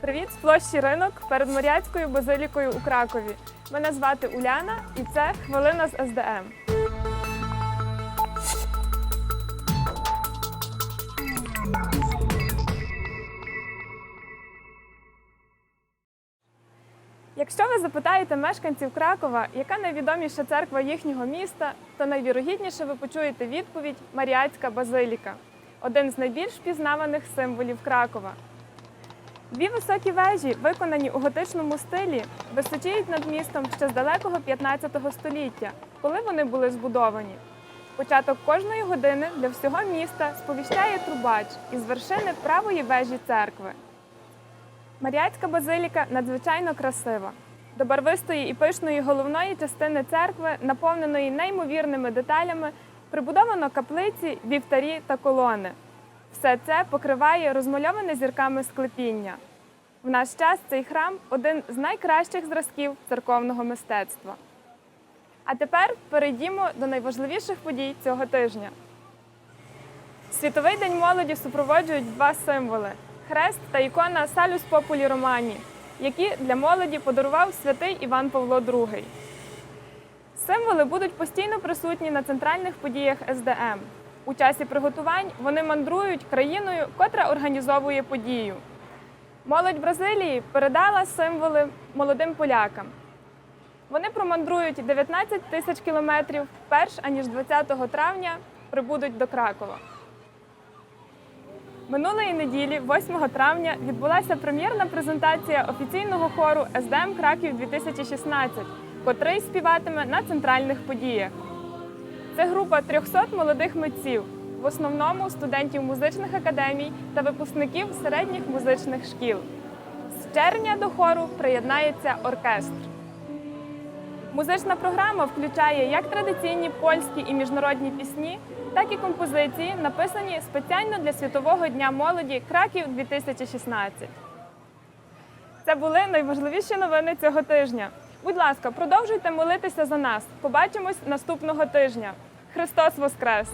Привіт з площі ринок перед Моряцькою базилікою у Кракові. Мене звати Уляна і це хвилина з СДМ. Якщо ви запитаєте мешканців Кракова, яка найвідоміша церква їхнього міста, то найвірогідніше ви почуєте відповідь Маріатська базиліка один з найбільш впізнаваних символів Кракова. Дві високі вежі, виконані у готичному стилі, височіють над містом ще з далекого 15 століття, коли вони були збудовані. Початок кожної години для всього міста сповіщає трубач із вершини правої вежі церкви. Маріатська базиліка надзвичайно красива. До барвистої і пишної головної частини церкви, наповненої неймовірними деталями, прибудовано каплиці, вівтарі та колони. Все це покриває розмальоване зірками склепіння. В наш час цей храм один з найкращих зразків церковного мистецтва. А тепер перейдімо до найважливіших подій цього тижня. Світовий день молоді супроводжують два символи хрест та ікона Салюс Популі Романі, які для молоді подарував святий Іван Павло II. Символи будуть постійно присутні на центральних подіях СДМ. У часі приготувань вони мандрують країною, котра організовує подію. Молодь Бразилії передала символи молодим полякам. Вони промандрують 19 тисяч кілометрів, перш аніж 20 травня прибудуть до Кракова. Минулої неділі, 8 травня, відбулася прем'єрна презентація офіційного хору СДМ Краків 2016, котрий співатиме на центральних подіях. Це група 300 молодих митців, в основному студентів музичних академій та випускників середніх музичних шкіл. З червня до хору приєднається оркестр. Музична програма включає як традиційні польські і міжнародні пісні, так і композиції, написані спеціально для Світового дня молоді Краків 2016. Це були найважливіші новини цього тижня. Будь ласка, продовжуйте молитися за нас. Побачимось наступного тижня. Христос Воскрес!